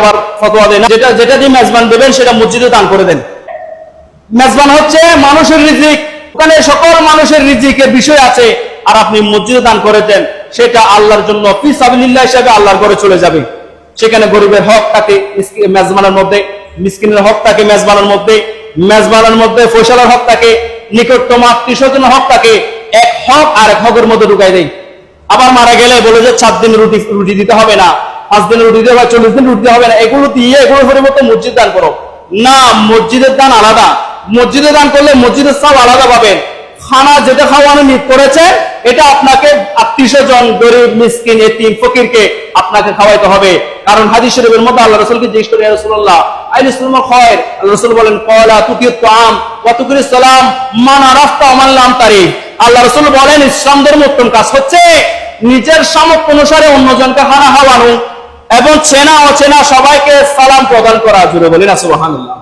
আবার ফতোয়া দেয় না, যেটা যেটা দিয়ে মেজবান দেবেন, সেটা মসজিদে দান করে দেন। মেজবান হচ্ছে মানুষের রিজিক। ওখানে সকল মানুষের রিজিকের বিষয় আছে, আর আপনি মসজিদে দান করে দেন, সেটা আল্লাহর জন্য ফিসাবিল্লাহ হিসাবে আল্লাহর ঘরে চলে যাবে। সেখানে গরিবের হক থাকে মেজবানের মধ্যে, মিসকিনের হক থাকে মেজবানের মধ্যে মেজবানের মধ্যে ফসলের হক থাকে, নিকটতম আত্মীয় স্বজনের হক থাকে, এক হক আর এক হকের মধ্যে ঢুকাই দেয়। আবার মারা গেলে বলে যে, সাত দিন রুটি রুটি দিতে হবে না। পাঁচ দিন রুটি দিতে হবে চল্লিশ দিন রুটি হবে না, এগুলো দিয়ে এগুলোর পরিবর্তে মসজিদ দান করো। না, মসজিদের দান আলাদা। মসজিদে দান করলে মসজিদের সব আলাদা পাবেন। খানা যেটা খাওয়ানো নিয়োগ করেছে, এটা আপনাকে আত্মীয় স্বজন, গরিব, মিসকিন, এতিম, ফকিরকে আপনাকে খাওয়াইতে হবে। কারণ হাদিস শরীফের মধ্যে আল্লাহ রসুলকে জিজ্ঞেস করে রসুল্লাহ আইন ইসলাম খয়ের? আল্লাহ রসুল বলেন, কয়লা তুকির তো আম কতকুরি সালাম, মানা রাস্তা আমাল্লাম তারিফ আল্লাহ রসুল বলেন, ইসলাম ধর্ম উত্তম কাজ হচ্ছে, নিজের সামর্থ্য অনুসারে অন্যজনকে হানা হাওয়ানো এবং চেনা অচেনা সবাইকে সালাম প্রদান করা জুড়ে না সুবহানাল্লাহ।